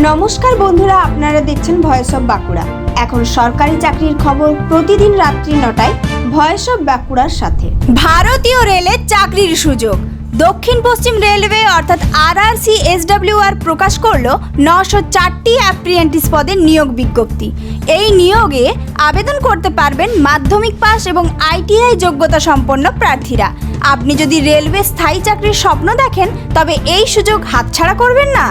নমস্কার বন্ধুরা, আপনারা দেখছেন ভয়েস অফ বাঁকুড়া। এখন সরকারি চাকরির খবর প্রতিদিন রাত্রি নটায় ভয়েস অফ বাঁকুড়ার সাথে। ভারতীয় রেলের চাকরির সুযোগ। দক্ষিণ পশ্চিম রেলওয়ে অর্থাৎ আরআরসি এসডব্লিউআর প্রকাশ করল নশো চারটি অ্যাপ্রিয়েন্টিস পদের নিয়োগ বিজ্ঞপ্তি। এই নিয়োগে আবেদন করতে পারবেন মাধ্যমিক পাস এবং আইটিআই যোগ্যতা সম্পন্ন প্রার্থীরা। আপনি যদি রেলওয়ে স্থায়ী চাকরির স্বপ্ন দেখেন, তবে এই সুযোগ হাতছাড়া করবেন না।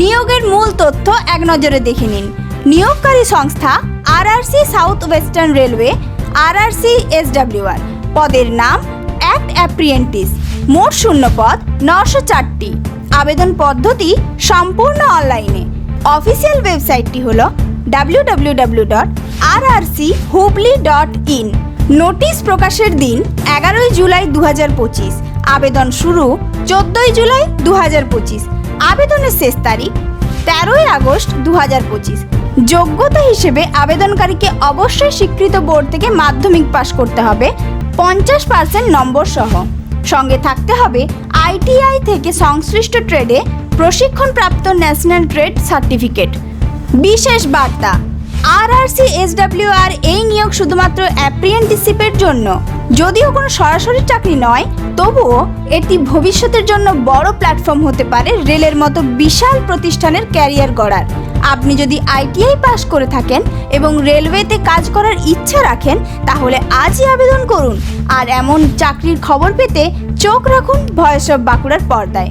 নিয়োগের মূল তথ্য এক নজরে দেখে নিন। নিয়োগকারী সংস্থা RRC south western railway, RRC SWR. পদের নাম অ্যাক্ট অ্যাপ্রিয়েন্টিস। মোট শূন্য পদ নশো চারটি। আবেদন পদ্ধতি সম্পূর্ণ অনলাইনে। অফিসিয়াল ওয়েবসাইটটি হল W W W dot Hubli dot in. Notice প্রকাশের দিন এগারোই জুলাই দু হাজার পঁচিশ। আবেদন শুরু চোদ্দোই জুলাই দু হাজার পঁচিশ। আবেদনের শেষ তারিখ তেরোই আগস্ট দু হাজার পঁচিশ। যোগ্যতা হিসেবে আবেদনকারীকে অবশ্যই স্বীকৃত বোর্ড থেকে মাধ্যমিক পাশ করতে হবে, পঞ্চাশ পার্সেন্ট নম্বর সহ। সঙ্গে থাকতে হবে আইটিআই থেকে সংশ্লিষ্ট ট্রেডে প্রশিক্ষণপ্রাপ্ত ন্যাশনাল ট্রেড সার্টিফিকেট। বিশেষ বার্তা আর আর আরআরসি, এসডব্লিউআর এই নিয়োগ শুধুমাত্র অ্যাপ্রিয়েন্টিসিপের জন্য। যদিও কোনো সরাসরি চাকরি নয়, তবুও এটি ভবিষ্যতের জন্য বড় প্ল্যাটফর্ম হতে পারে রেলের মতো বিশাল প্রতিষ্ঠানের ক্যারিয়ার গড়ার। আপনি যদি আইটিআই পাস করে থাকেন এবং রেলওয়েতে কাজ করার ইচ্ছা রাখেন, তাহলে আজই আবেদন করুন। আর এমন চাকরির খবর পেতে চোখ রাখুন ভয়েস অফ বাঁকুড়ার পর্দায়।